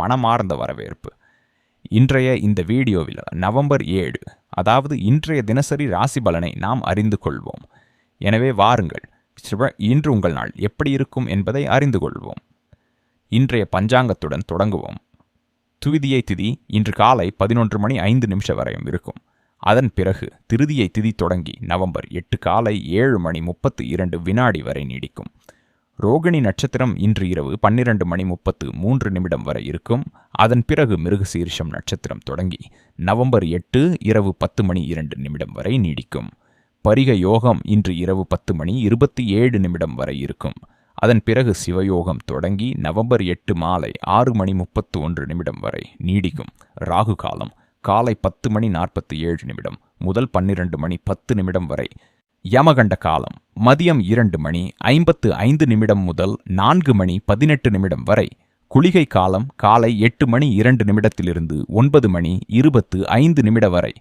மனமார்ந்த வரவேற்பு. இன்றைய இந்த வீடியோவில் நவம்பர் ஏழு அதாவது இன்றைய தினசரி ராசி பலனை நாம் அறிந்து கொள்வோம். எனவே வாருங்கள் இன்று உங்கள் நாள் எப்படி இருக்கும் என்பதை அறிந்து கொள்வோம். இன்றைய பஞ்சாங்கத்துடன் தொடங்குவோம். துவிதியை திதி இன்று காலை பதினொன்று மணி ஐந்து நிமிஷம் வரையும் இருக்கும். அதன் பிறகு திருதியை திதி தொடங்கி நவம்பர் எட்டு காலை ஏழு மணி முப்பத்து இரண்டு வினாடி வரை நீடிக்கும். ரோகிணி நட்சத்திரம் இன்று இரவு பன்னிரண்டு மணி முப்பத்து மூன்று நிமிடம் வரை இருக்கும். அதன் பிறகு மிருகசீரிஷம் நட்சத்திரம் தொடங்கி நவம்பர் எட்டு இரவு பத்து மணி இரண்டு நிமிடம் வரை நீடிக்கும். பரிக யோகம் இன்று இரவு பத்து மணி இருபத்தி ஏழு நிமிடம் வரை இருக்கும். அதன் பிறகு சிவயோகம் தொடங்கி நவம்பர் எட்டு மாலை ஆறு மணி முப்பத்து ஒன்று நிமிடம் வரை நீடிக்கும். ராகு காலம் காலை பத்து மணி நாற்பத்தி ஏழு நிமிடம் முதல் பன்னிரண்டு மணி பத்து நிமிடம் வரை யமகண்ட காலம் மதியம் இரண்டு மணி ஐம்பத்து ஐந்து நிமிடம் முதல் நான்கு மணி பதினெட்டு நிமிடம் வரை குளிகை காலம் காலை எட்டு மணி இரண்டு நிமிடத்திலிருந்து ஒன்பது மணி இருபத்து ஐந்து நிமிட வரை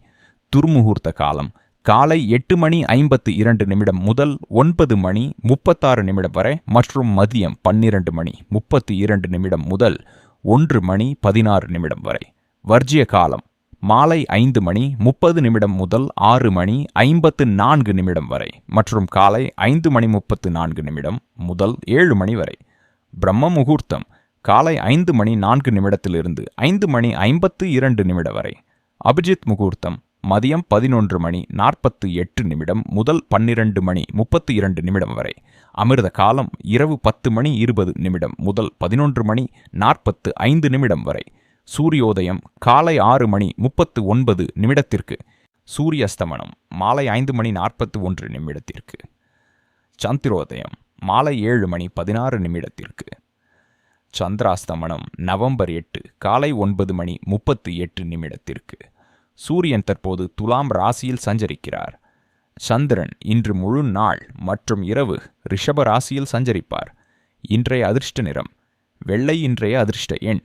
துர்முகூர்த்த காலம் காலை எட்டு மணி ஐம்பத்து இரண்டு நிமிடம் முதல் ஒன்பது மணி முப்பத்தாறு நிமிடம் வரை மற்றும் மதியம் பன்னிரண்டு மணி முப்பத்தி இரண்டு நிமிடம் முதல் ஒன்று மணி பதினாறு நிமிடம் வரை. வர்ஜிய காலம் மாலை ஐந்து மணி முப்பது நிமிடம் முதல் ஆறு மணி ஐம்பத்து நான்கு நிமிடம் வரை மற்றும் காலை ஐந்து மணி முப்பத்து நான்கு நிமிடம் முதல் ஏழு மணி வரை. பிரம்ம முகூர்த்தம் காலை ஐந்து மணி நான்கு நிமிடத்திலிருந்து ஐந்து மணி ஐம்பத்து இரண்டு நிமிடம் வரை. அபிஜித் முகூர்த்தம் மதியம் பதினொன்று மணி நாற்பத்து எட்டு நிமிடம் முதல் பன்னிரண்டு மணி முப்பத்து இரண்டு நிமிடம் வரை. அமிர்த காலம் இரவு பத்து மணி இருபது நிமிடம் முதல் பதினொன்று மணி நாற்பத்து ஐந்து நிமிடம் வரை. சூரியோதயம் காலை ஆறு மணி முப்பத்து ஒன்பது நிமிடத்திற்கு. சூரியஸ்தமனம் மாலை ஐந்து மணி நாற்பத்து ஒன்று நிமிடத்திற்கு. சந்திரோதயம் மாலை ஏழு மணி பதினாறு நிமிடத்திற்கு. சந்திராஸ்தமனம் நவம்பர் எட்டு காலை ஒன்பது மணி முப்பத்து எட்டு நிமிடத்திற்கு. சூரியன் தற்போது துலாம் ராசியில் சஞ்சரிக்கிறார். சந்திரன் இன்று முழு நாள் மற்றும் இரவு ரிஷப ராசியில் சஞ்சரிப்பார். இன்றைய அதிர்ஷ்ட நிறம் வெள்ளை இன்றைய அதிர்ஷ்ட எண்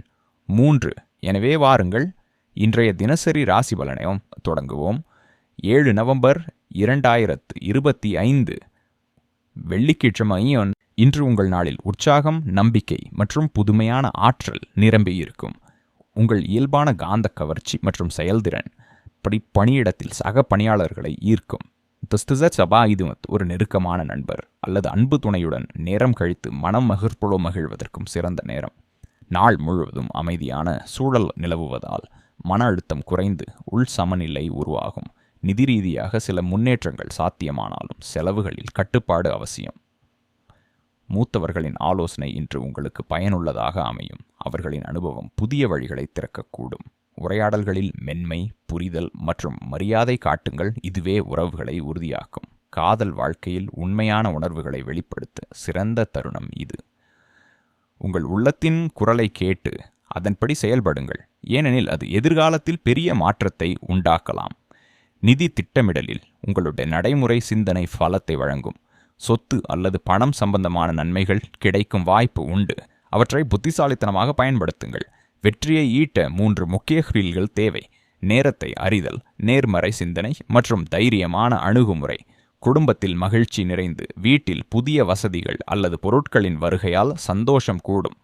மூன்று எனவே வாருங்கள் இன்றைய தினசரி ராசி பலனையும் தொடங்குவோம். ஏழு நவம்பர் இரண்டாயிரத்து இருபத்தி ஐந்து வெள்ளிக்கிழமை இன்று உங்கள் நாளில் உற்சாகம் நம்பிக்கை மற்றும் புதுமையான ஆற்றல் நிரம்பியிருக்கும் உங்கள் இயல்பான காந்த கவர்ச்சி மற்றும் செயல்திறன் படி பணியிடத்தில் சக பணியாளர்களை ஈர்க்கும். திஸ்திச சபா இது ஒரு நெருக்கமான நண்பர் அல்லது அன்பு துணையுடன் நேரம் கழித்து மனம் மகிழ்ப்புளோ மகிழ்வதற்கும் சிறந்த நேரம். நாள் முழுவதும் அமைதியான சூழல் நிலவுவதால் மன அழுத்தம் குறைந்து உள் சமநிலை உருவாகும். நிதி ரீதியாக சில முன்னேற்றங்கள் சாத்தியமானாலும் செலவுகளில் கட்டுப்பாடு அவசியம். மூத்தவர்களின் ஆலோசனை இன்று உங்களுக்கு பயனுள்ளதாக அமையும். அவர்களின் அனுபவம் புதிய வழிகளை திறக்கக்கூடும். உரையாடல்களில் மென்மை புரிதல் மற்றும் மரியாதை காட்டுங்கள். இதுவே உறவுகளை உறுதியாக்கும். காதல் வாழ்க்கையில் உண்மையான உணர்வுகளை வெளிப்படுத்த சிறந்த தருணம் இது. உங்கள் உள்ளத்தின் குரலை கேட்டு அதன்படி செயல்படுங்கள். ஏனெனில் அது எதிர்காலத்தில் பெரிய மாற்றத்தை உண்டாக்கலாம். நிதி திட்டமிடலில் உங்களுடைய நடைமுறை சிந்தனை பலத்தை வழங்கும். சொத்து அல்லது பணம் சம்பந்தமான நன்மைகள் கிடைக்கும் வாய்ப்பு உண்டு. அவற்றை புத்திசாலித்தனமாக பயன்படுத்துங்கள். வெற்றியை ஈட்ட மூன்று முக்கிய ஹில்கள் தேவை. நேரத்தை அறிதல் நேர்மறை சிந்தனை மற்றும் தைரியமான அணுகுமுறை. குடும்பத்தில் மகிழ்ச்சி நிறைந்து வீட்டில் புதிய வசதிகள் அல்லது பொருட்களின் வருகையால் சந்தோஷம் கூடும்.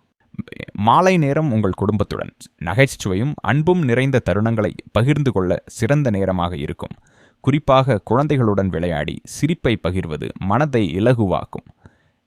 மாலை நேரம் உங்கள் குடும்பத்துடன் நகைச்சுவையும் அன்பும் நிறைந்த தருணங்களை பகிர்ந்து கொள்ள சிறந்த நேரமாக இருக்கும். குறிப்பாக குழந்தைகளுடன் விளையாடி சிரிப்பை பகிர்வது மனதை இலகுவாக்கும்.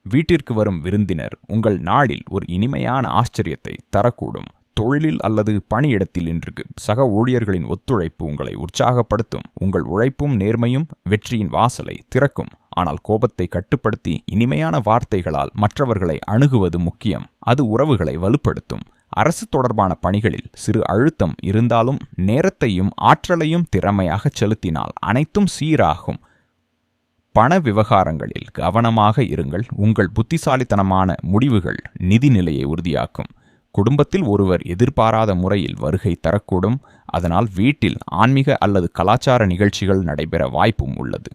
வீட்டிற்கு வரும் விருந்தினர் உங்கள் நாளில் ஒரு இனிமையான ஆச்சரியத்தை தரக்கூடும். தொழிலில் அல்லது பணியிடத்தில் இன்று சக ஊழியர்களின் ஒத்துழைப்பு உங்களை உற்சாகப்படுத்தும். உங்கள் உழைப்பும் நேர்மையும் வெற்றியின் வாசலை திறக்கும். ஆனால் கோபத்தை கட்டுப்படுத்தி இனிமையான வார்த்தைகளால் மற்றவர்களை அணுகுவது முக்கியம். அது உறவுகளை வலுப்படுத்தும். அரசு தொடர்பான பணிகளில் சிறு அழுத்தம் இருந்தாலும் நேரத்தையும் ஆற்றலையும் திறமையாக செலுத்தினால் அனைத்தும் சீராகும். பண விவகாரங்களில் கவனமாக இருங்கள். உங்கள் புத்திசாலித்தனமான முடிவுகள் நிதி நிலையை உறுதியாக்கும். குடும்பத்தில் ஒருவர் எதிர்பாராத முறையில் வருகை தரக்கூடும். அதனால் வீட்டில் ஆன்மீக அல்லது கலாச்சார நிகழ்ச்சிகள் நடைபெற வாய்ப்பும் உள்ளது.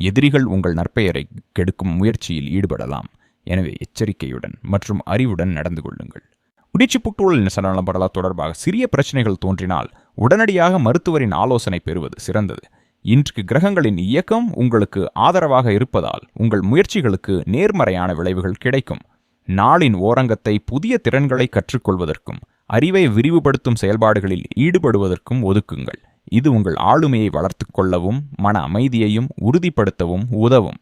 எதிரிகள் உங்கள் நற்பெயரை கெடுக்கும் முயற்சியில் ஈடுபடலாம். எனவே எச்சரிக்கையுடன் மற்றும் அறிவுடன் நடந்து கொள்ளுங்கள். உடிச்சு புற்றுழல் சலனப்படலா தொடர்பாக சிறிய பிரச்சனைகள் தோன்றினால் உடனடியாக மருத்துவரின் ஆலோசனை பெறுவது சிறந்தது. இன்று கிரகங்களின் இயக்கம் உங்களுக்கு ஆதரவாக இருப்பதால் உங்கள் முயற்சிகளுக்கு நேர்மறையான விளைவுகள் கிடைக்கும். நாளின் ஓரங்கத்தை புதிய திறன்களை கற்றுக்கொள்வதற்கும் அறிவை விரிவுபடுத்தும் செயல்பாடுகளில் ஈடுபடுவதற்கும் ஒதுக்குங்கள். இது உங்கள் ஆளுமையை வளர்த்து கொள்ளவும் மன அமைதியையும் உறுதிப்படுத்தவும் உதவும்.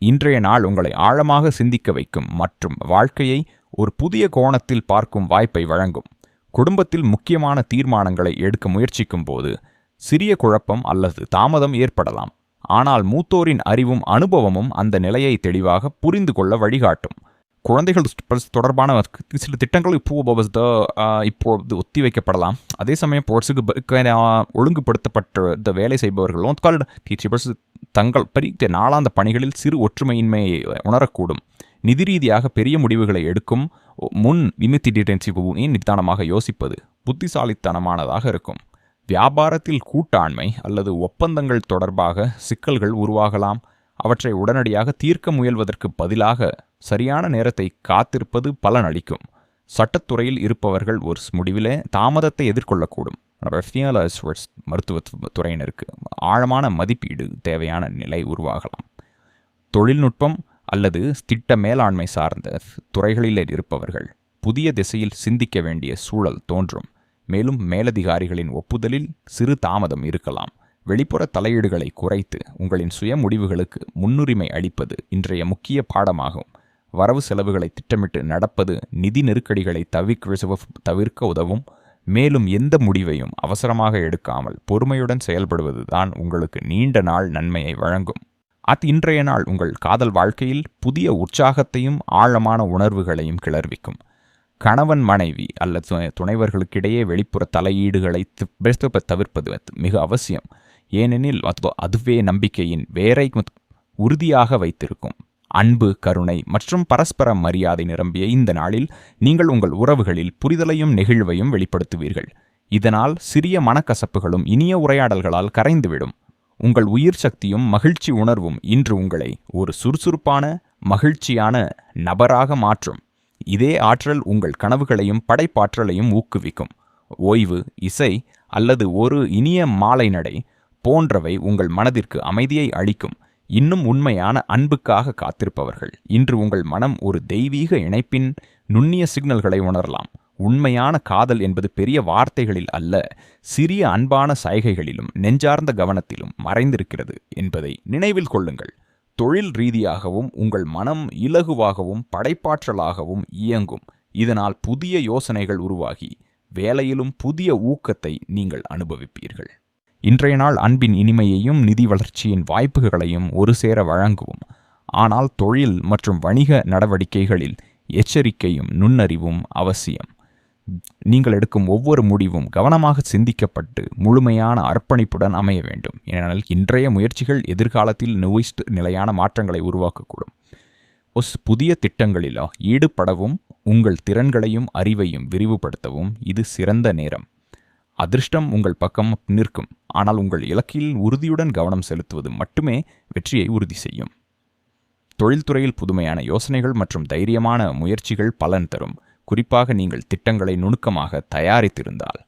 இன்றைய நாள் உங்களை ஆழமாக சிந்திக்க வைக்கும் மற்றும் வாழ்க்கையை ஒரு புதிய கோணத்தில் பார்க்கும் வாய்ப்பை வழங்கும். குடும்பத்தில் முக்கியமான தீர்மானங்களை எடுக்க முயற்சிக்கும் போது சிறிய குழப்பம் அல்லது தாமதம் ஏற்படலாம். ஆனால் மூத்தோரின் அறிவும் அனுபவமும் அந்த நிலையை தெளிவாக புரிந்து கொள்ள வழிகாட்டும். குழந்தைகள் தொடர்பான சில திட்டங்கள் இப்போ இப்போது ஒத்தி வைக்கப்படலாம். அதே சமயம் போர்ட்ஸுக்கு ஒழுங்குபடுத்தப்பட்ட வேலை செய்பவர்களும் டீச்சர்ஸ் தங்கள் பெரிய நாளாந்த பணிகளில் சிறு ஒற்றுமையின்மையை உணரக்கூடும். நிதி ரீதியாக பெரிய முடிவுகளை எடுக்கும் முன் இமித்திடென்சிவும் நிதானமாக யோசிப்பது புத்திசாலித்தனமானதாக இருக்கும். வியாபாரத்தில் கூட்டாண்மை அல்லது ஒப்பந்தங்கள் தொடர்பாக சிக்கல்கள் உருவாகலாம். அவற்றை உடனடியாக தீர்க்க முயல்வதற்கு பதிலாக சரியான நேரத்தை காத்திருப்பது பலனளிக்கும். சட்டத்துறையில் இருப்பவர்கள் ஒரு முடிவிலே தாமதத்தை எதிர்கொள்ளக்கூடும். மருத்துவ துறையினருக்கு ஆழமான மதிப்பீடு தேவையான நிலை உருவாகலாம். தொழில்நுட்பம் அல்லது திட்ட மேலாண்மை சார்ந்த துறைகளில் இருப்பவர்கள் புதிய திசையில் சிந்திக்க வேண்டிய சூழல் தோன்றும். மேலும் மேலதிகாரிகளின் ஒப்புதலில் சிறு தாமதம் இருக்கலாம். வெளிப்புற தலையீடுகளை குறைத்து உங்களின் சுய முடிவுகளுக்கு முன்னுரிமை அளிப்பது இன்றைய முக்கிய பாடமாகும். வரவு செலவுகளை திட்டமிட்டு நடப்பது நிதி நெருக்கடிகளை தவிர்க்க தவிர்க்க உதவும். மேலும் எந்த முடிவையும் அவசரமாக எடுக்காமல் பொறுமையுடன் செயல்படுவது தான் உங்களுக்கு நீண்ட நாள் நன்மையை வழங்கும். அத் இன்றைய நாள் உங்கள் காதல் வாழ்க்கையில் புதிய உற்சாகத்தையும் ஆழமான உணர்வுகளையும் கிளர்விக்கும். கணவன் மனைவி அல்லது துணைவர்களுக்கிடையே வெளிப்புற தலையீடுகளை தவிர்ப்பது மிக அவசியம். ஏனெனில் அதுவே நம்பிக்கையின் வேரை உறுதியாக வைத்திருக்கும். அன்பு கருணை மற்றும் பரஸ்பர மரியாதை நிரம்பிய இந்த நாளில் நீங்கள் உங்கள் உறவுகளில் புரிதலையும் நெகிழ்வையும் வெளிப்படுத்துவீர்கள். இதனால் சிறிய மனக்கசப்புகளும் இனிய உரையாடல்களால் கரைந்துவிடும். உங்கள் உயிர் சக்தியும் மகிழ்ச்சி உணர்வும் இன்று உங்களை ஒரு சுறுசுறுப்பான மகிழ்ச்சியான நபராக மாற்றும். இதே ஆற்றல் உங்கள் கனவுகளையும் படைப்பாற்றலையும் ஊக்குவிக்கும். ஓய்வு இசை அல்லது ஒரு இனிய மாலை நடை போன்றவை உங்கள் மனதிற்கு அமைதியை அளிக்கும். இன்னும் உண்மையான அன்புக்காக காத்திருப்பவர்கள். இன்று உங்கள் மனம் ஒரு தெய்வீக இணைப்பின் நுண்ணிய சிக்னல்களை உணரலாம். உண்மையான காதல் என்பது பெரிய வார்த்தைகளில் அல்ல சிறிய அன்பான சைகைகளிலும் நெஞ்சார்ந்த கவனத்திலும் மறைந்திருக்கிறது என்பதை நினைவில் கொள்ளுங்கள். தொழில் ரீதியாகவும் உங்கள் மனம் இலகுவாகவும் படைப்பாற்றலாகவும் இயங்கும். இதனால் புதிய யோசனைகள் உருவாகி வேலையிலும் புதிய ஊக்கத்தை நீங்கள் அனுபவிப்பீர்கள். இன்றைய நாள் அன்பின் இனிமையையும் நிதி வளர்ச்சியின் வாய்ப்புகளையும் ஒரு சேர வழங்குவோம் ஆனால் தொழில் மற்றும் வணிக நடவடிக்கைகளில் எச்சரிக்கையும் நுண்ணறிவும் அவசியம். நீங்கள் எடுக்கும் ஒவ்வொரு முடிவும் கவனமாக சிந்திக்கப்பட்டு முழுமையான அர்ப்பணிப்புடன் அமைய வேண்டும். ஏனெனில் இன்றைய முயற்சிகள் எதிர்காலத்தில் நுயிஸ்ட் நிலையான மாற்றங்களை உருவாக்கக்கூடும். ஒஸ் புதிய திட்டங்களில்? ஈடுபடவும் உங்கள் திறன்களையும் அறிவையும் விரிவுபடுத்தவும் இது சிறந்த நேரம். அதிர்ஷ்டம் உங்கள் பக்கம் நிற்கும். ஆனால் உங்கள் இலக்கில் உறுதியுடன் கவனம் செலுத்துவது மட்டுமே வெற்றியை உறுதி செய்யும். தொழில்துறையில் புதுமையான யோசனைகள் மற்றும் தைரியமான முயற்சிகள் பலன் தரும். குறிப்பாக நீங்கள் திட்டங்களை நுணுக்கமாக தயாரித்திருந்தால்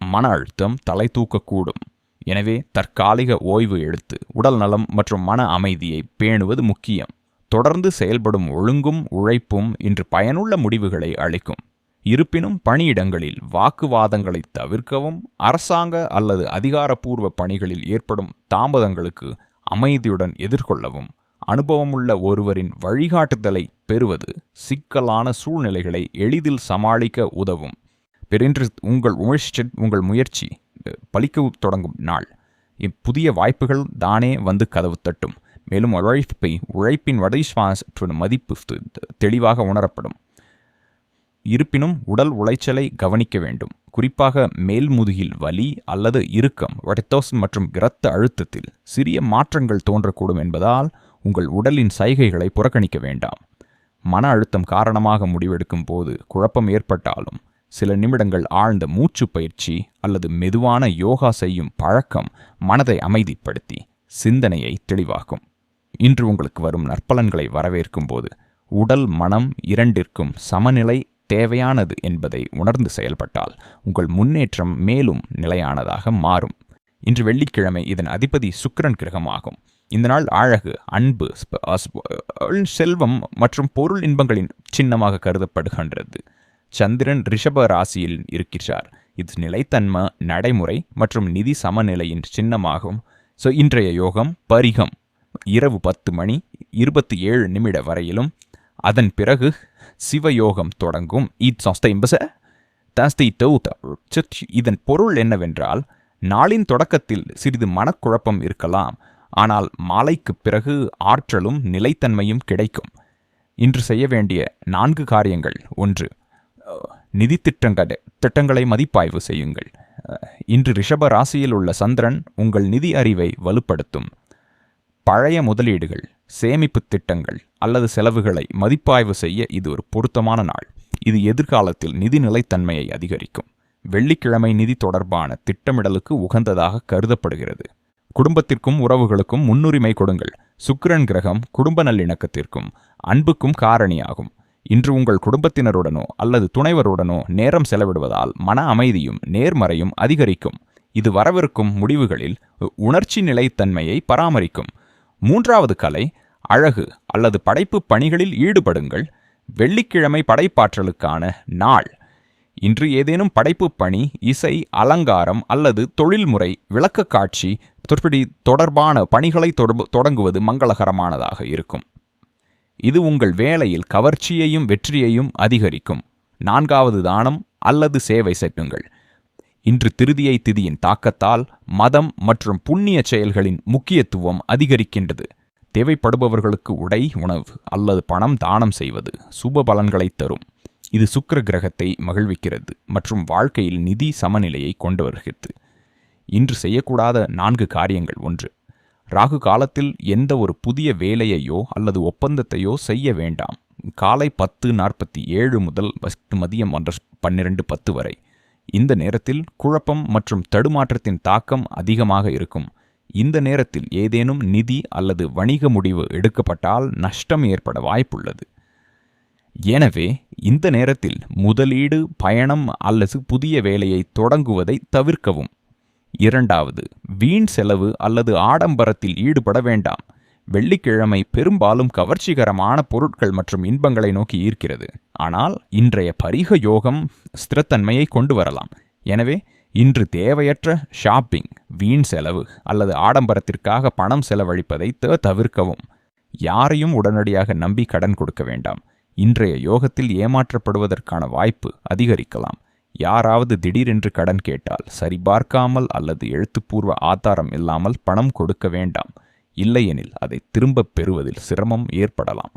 மன அழுத்தம் தலை தூக்கக்கூடும். எனவே தற்காலிக ஓய்வு எடுத்து உடல் நலம் மற்றும் மன அமைதியை பேணுவது முக்கியம். தொடர்ந்து செயல்படும் ஒழுங்கும் உழைப்பும் இன்று பயனுள்ள முடிவுகளை அளிக்கும். இருப்பினும் பணியிடங்களில் வாக்குவாதங்களை தவிர்க்கவும் அரசாங்க அல்லது அதிகாரப்பூர்வ பணிகளில் ஏற்படும் தாமதங்களுக்கு அமைதியுடன் எதிர்கொள்ளவும் அனுபவமுள்ள ஒருவரின் வழிகாட்டுதலை பெறுவது சிக்கலான சூழ்நிலைகளை எளிதில் சமாளிக்க உதவும். பெரின்று உங்கள் உமிழ்ச்சி உங்கள் முயற்சி பலிக்க தொடங்கும் நாள். புதிய வாய்ப்புகள் தானே வந்து கதவு தட்டும். மேலும் உழைப்பை உழைப்பின் வடைஸ்வாச மதிப்பு தெளிவாக உணரப்படும். இருப்பினும் உடல் உளைச்சலை கவனிக்க வேண்டும். குறிப்பாக மேல்முதுகில் வலி அல்லது இறுக்கம் வடத்தோஸ் மற்றும் இரத்த அழுத்தத்தில் சிறிய மாற்றங்கள் தோன்றக்கூடும் என்பதால் உங்கள் உடலின் சைகைகளை புறக்கணிக்க வேண்டாம். மன அழுத்தம் காரணமாக முடிவெடுக்கும் போது குழப்பம் ஏற்பட்டாலும் சில நிமிடங்கள் ஆழ்ந்த மூச்சு பயிற்சி அல்லது மெதுவான யோகா செய்யும் பழக்கம் மனதை அமைதிப்படுத்தி சிந்தனையை தெளிவாக்கும். இன்று உங்களுக்கு வரும் நற்பலன்களை வரவேற்கும் போது உடல் மனம் இரண்டிற்கும் சமநிலை தேவையானது என்பதை உணர்ந்து செயல்பட்டால் உங்கள் முன்னேற்றம் மேலும் நிலையானதாக மாறும். இன்று வெள்ளிக்கிழமை இதன் அதிபதி சுக்கரன் கிரகமாகும். இந்த நாள் அழகு அன்பு செல்வம் மற்றும் பொருள் இன்பங்களின் சின்னமாக கருதப்படுகின்றது. சந்திரன் ரிஷப ராசியில் இருக்கிறார். இது நிலைத்தன்மை நடைமுறை மற்றும் நிதி சமநிலையின் சின்னமாகும். ஸோ இன்றைய யோகம் பரிகம். இரவு பத்து மணி இருபத்தி ஏழு நிமிட வரையிலும். அதன் பிறகு சிவயோகம் தொடங்கும். ஈத் சொஸ்த இம்பச தாஸ்தி இதன் பொருள் என்னவென்றால் நாளின் தொடக்கத்தில் சிறிது மனக்குழப்பம் இருக்கலாம். ஆனால் மாலைக்குப் பிறகு ஆற்றலும் நிலைத்தன்மையும் கிடைக்கும். இன்று செய்ய வேண்டிய நான்கு காரியங்கள். ஒன்று நிதி திட்டங்கள் திட்டங்களை மதிப்பாய்வு செய்யுங்கள். இன்று ரிஷப ராசியில் உள்ள சந்திரன் உங்கள் நிதி அறிவை வலுப்படுத்தும். பழைய முதலீடுகள் சேமிப்பு திட்டங்கள் அல்லது செலவுகளை மதிப்பாய்வு செய்ய இது ஒரு பொருத்தமான நாள். இது எதிர்காலத்தில் நிதி நிலைத்தன்மையை அதிகரிக்கும். வெள்ளிக்கிழமை நிதி தொடர்பான திட்டமிடலுக்கு உகந்ததாக கருதப்படுகிறது. குடும்பத்திற்கும் உறவுகளுக்கும் முன்னுரிமை கொடுங்கள். சுக்கிரன் கிரகம் குடும்ப நல்லிணக்கத்திற்கும் அன்புக்கும் காரணியாகும். இன்று உங்கள் குடும்பத்தினருடனோ அல்லது துணைவருடனோ நேரம் செலவிடுவதால் மன அமைதியும் நேர்மறையும் அதிகரிக்கும். இது வரவிருக்கும் முடிவுகளில் உணர்ச்சி நிலைத்தன்மையை பராமரிக்கும். மூன்றாவது கலை அழகு அல்லது படைப்பு பணிகளில் ஈடுபடுங்கள். வெள்ளிக்கிழமை படைப்பாற்றலுக்கான நாள். இன்று ஏதேனும் படைப்பு பணி இசை அலங்காரம் அல்லது தொழில்முறை விளக்கக்காட்சி தொற்படி தொடர்பான பணிகளை தொடங்குவது மங்களகரமானதாக இருக்கும். இது உங்கள் வேலையில் கவர்ச்சியையும் வெற்றியையும் அதிகரிக்கும். நான்காவது தானம் அல்லது சேவை செய்யுங்கள் இன்று திருதியை திதியின் தாக்கத்தால் மதம் மற்றும் புண்ணிய செயல்களின் முக்கியத்துவம் அதிகரிக்கின்றது. தேவைப்படுபவர்களுக்கு உடை உணவு அல்லது பணம் தானம் செய்வது சுப பலன்களை தரும். இது சுக்கர கிரகத்தை மகிழ்விக்கிறது மற்றும் வாழ்க்கையில் நிதி சமநிலையை கொண்டு வருகிறது. இன்று செய்யக்கூடாத நான்கு காரியங்கள் ஒன்று. ராகு காலத்தில் எந்த ஒரு புதிய வேலையையோ அல்லது ஒப்பந்தத்தையோ செய்ய வேண்டாம். காலை பத்து நாற்பத்தி ஏழு முதல் மதியம் ஒன்று பன்னிரண்டு பத்து வரை. இந்த நேரத்தில் குழப்பம் மற்றும் தடுமாற்றத்தின் தாக்கம் அதிகமாக இருக்கும். இந்த நேரத்தில் ஏதேனும் நிதி அல்லது வணிக முடிவு எடுக்கப்பட்டால் நஷ்டம் ஏற்பட வாய்ப்புள்ளது. எனவே இந்த நேரத்தில் முதலீடு பயணம் அல்லது புதிய வேலையை தொடங்குவதை தவிர்க்கவும். இரண்டாவது வீண் செலவு அல்லது ஆடம்பரத்தில் ஈடுபட வேண்டாம். வெள்ளிக்கிழமை பெரும்பாலும் கவர்ச்சிகரமான பொருட்கள் மற்றும் இன்பங்களை நோக்கி ஈர்க்கிறது. ஆனால் இன்றைய பரிக யோகம் ஸ்திரத்தன்மையை கொண்டு வரலாம். எனவே இன்று தேவையற்ற ஷாப்பிங் வீண் செலவு அல்லது ஆடம்பரத்திற்காக பணம் செலவழிப்பதை த- தவிர்க்கவும். யாரையும் உடனடியாக நம்பி கடன் கொடுக்க வேண்டாம். இன்றைய யோகத்தில் ஏமாற்றப்படுவதற்கான வாய்ப்பு அதிகரிக்கலாம். யாராவது திடீரென்று கடன் கேட்டால் சரிபார்க்காமல் அல்லது எழுத்துப்பூர்வ ஆதாரம் இல்லாமல் பணம் கொடுக்க வேண்டாம். இல்லையெனில் அதை திரும்பப் பெறுவதில் சிரமம் ஏற்படலாம்.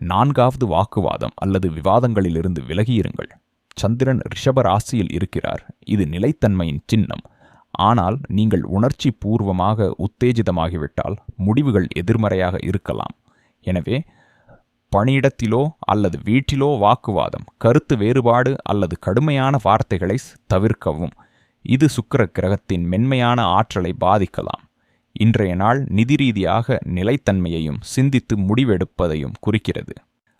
நான்காவது வாக்குவாதம் அல்லது விவாதங்களிலிருந்து விலகியிருங்கள். சந்திரன் ரிஷப ராசியில் இருக்கிறார். இது நிலைத்தன்மையின் சின்னம். ஆனால் நீங்கள் உணர்ச்சி பூர்வமாக உத்தேஜிதமாகிவிட்டால் முடிவுகள் எதிர்மறையாக இருக்கலாம். எனவே பணியிடத்திலோ அல்லது வீட்டிலோ வாக்குவாதம் கருத்து வேறுபாடு அல்லது கடுமையான வார்த்தைகளை தவிர்க்கவும். இது சுக்கிர கிரகத்தின் மென்மையான ஆற்றலை பாதிக்கலாம். இன்றைய நாள் நிதி ரீதியாக நிலைத்தன்மையையும் சிந்தித்து முடிவெடுப்பதையும் குறிக்கிறது.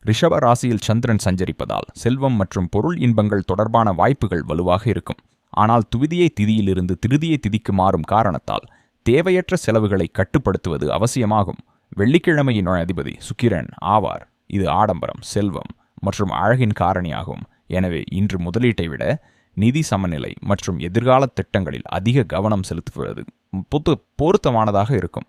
ரிஷப ராசியில் சந்திரன் சஞ்சரிப்பதால் செல்வம் மற்றும் பொருள் இன்பங்கள் தொடர்பான வாய்ப்புகள் வலுவாக இருக்கும். ஆனால் துவிதியை திதியிலிருந்து திருதியை திதிக்கு மாறும் காரணத்தால் தேவையற்ற செலவுகளை கட்டுப்படுத்துவது அவசியமாகும். வெள்ளிக்கிழமையின் அதிபதி சுக்கிரன் ஆவார். இது ஆடம்பரம் செல்வம் மற்றும் அழகின் காரணியாகும். எனவே இன்று முதலீட்டை விட நிதி சமநிலை மற்றும் எதிர்கால திட்டங்களில் அதிக கவனம் செலுத்துவது பொது பொருத்தமானதாக இருக்கும்.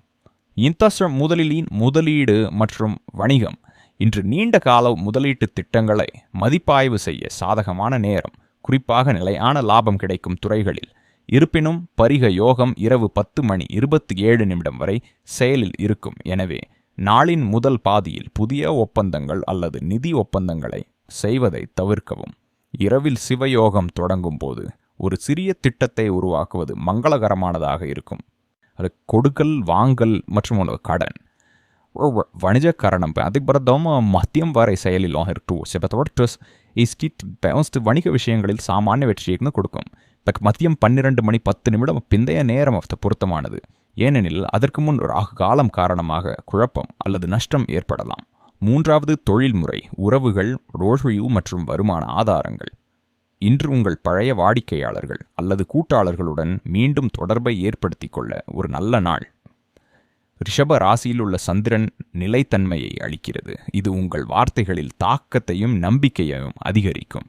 இன்தஸ்ட் முதலிலின் முதலீடு மற்றும் வணிகம் இன்று நீண்ட கால முதலீட்டு திட்டங்களை மதிப்பாய்வு செய்ய சாதகமான நேரம். குறிப்பாக நிலையான லாபம் கிடைக்கும் துறைகளில். இருப்பினும் பரிக யோகம் இரவு பத்து மணி இருபத்தி ஏழு நிமிடம் வரை செயலில் இருக்கும். எனவே நாளின் முதல் பாதியில் புதிய ஒப்பந்தங்கள் அல்லது நிதி ஒப்பந்தங்களை செய்வதை தவிர்க்கவும். இரவில் சிவயோகம் தொடங்கும் போது ஒரு சிறிய திட்டத்தை உருவாக்குவது மங்களகரமானதாக இருக்கும். அது கொடுக்கல் வாங்கல் மற்றும் ஒரு கடன். வணிக காரணம் அதுக்கு மத்தியம் வரை செயலில் இருக்கு செபத்தோட இஸ்டிட் பெவஸ்ட் வணிக விஷயங்களில் சாமானிய வெற்றியை கொடுக்கும். மத்தியம் மதியம் பன்னிரண்டு மணி பத்து நிமிடம் பிந்தைய நேரம் பொருத்தமானது. ஏனெனில் அதற்கு முன் ராகு காலம் காரணமாக குழப்பம் அல்லது நஷ்டம் ஏற்படலாம். மூன்றாவது தொழில்முறை உறவுகள் ரோழ்வியூ மற்றும் வருமான ஆதாரங்கள். இன்று உங்கள் பழைய வாடிக்கையாளர்கள் அல்லது கூட்டாளர்களுடன் மீண்டும் தொடர்பை ஏற்படுத்திக் கொள்ள ஒரு நல்ல நாள். ரிஷப ராசியில் உள்ள சந்திரன் நிலைத்தன்மையை அளிக்கிறது. இது உங்கள் வார்த்தைகளில் தாக்கத்தையும் நம்பிக்கையையும் அதிகரிக்கும்.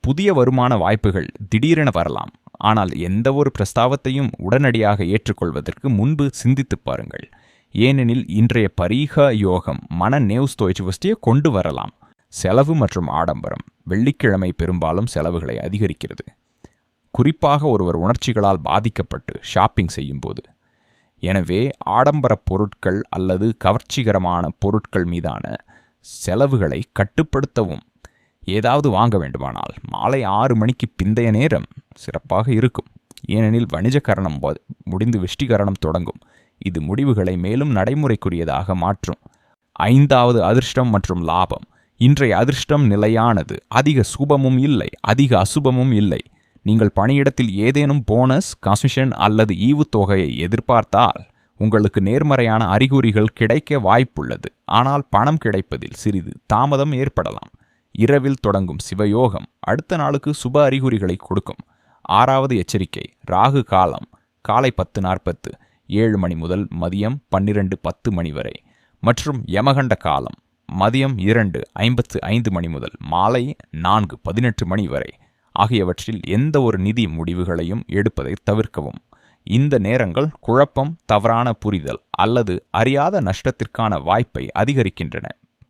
புதிய வருமான வாய்ப்புகள் திடீரென வரலாம். ஆனால் எந்த ஒரு பிரஸ்தாவத்தையும் உடனடியாக ஏற்றுக்கொள்வதற்கு முன்பு சிந்தித்துப் பாருங்கள். ஏனெனில் இன்றைய பரீக யோகம் மன நேவ்ஸ்தோய்ச்சிவஸ்டியை கொண்டு வரலாம். செலவு மற்றும் ஆடம்பரம். வெள்ளிக்கிழமை பெரும்பாலும் செலவுகளை அதிகரிக்கிறது. குறிப்பாக ஒருவர் உணர்ச்சிகளால் பாதிக்கப்பட்டு ஷாப்பிங் செய்யும்போது. எனவே ஆடம்பர பொருட்கள் அல்லது கவர்ச்சிகரமான பொருட்கள் மீதான செலவுகளை கட்டுப்படுத்தவும் ஏதாவது வாங்க வேண்டுமானால் மாலை ஆறு மணிக்கு பிந்தைய நேரம் சிறப்பாக இருக்கும். ஏனெனில் வணிக கரணம் முடிந்து விஷ்டிகரணம் தொடங்கும். இது முடிவுகளை மேலும் நடைமுறைக்குரியதாக மாற்றும். ஐந்தாவது அதிர்ஷ்டம் மற்றும் லாபம். இன்றைய அதிர்ஷ்டம் நிலையானது. அதிக சுபமும் இல்லை. அதிக அசுபமும் இல்லை. நீங்கள் பணியிடத்தில் ஏதேனும் போனஸ் கமிஷன் அல்லது ஈவுத்தொகையை எதிர்பார்த்தால் உங்களுக்கு நேர்மறையான அறிகுறிகள் கிடைக்க வாய்ப்புள்ளது. ஆனால் பணம் கிடைப்பதில் சிறிது தாமதம் ஏற்படலாம். இரவில் தொடங்கும் சிவயோகம் அடுத்த நாளுக்கு சுப அறிகுறிகளை கொடுக்கும். ஆறாவது எச்சரிக்கை ராகு காலம் காலை பத்து நாற்பத்து ஏழு மணி முதல் மதியம் பன்னிரண்டு பத்து மணி வரை. மற்றும் யமகண்ட காலம் மதியம் இரண்டு ஐம்பத்து ஐந்து மணி முதல் மாலை நான்கு பதினெட்டு மணி வரை. ஆகியவற்றில் எந்த ஒரு நிதி முடிவுகளையும் எடுப்பதை தவிர்க்கவும். இந்த நேரங்கள் குழப்பம் தவறான புரிதல் அல்லது அறியாத நஷ்டத்திற்கான வாய்ப்பை அதிகரிக்கின்றன.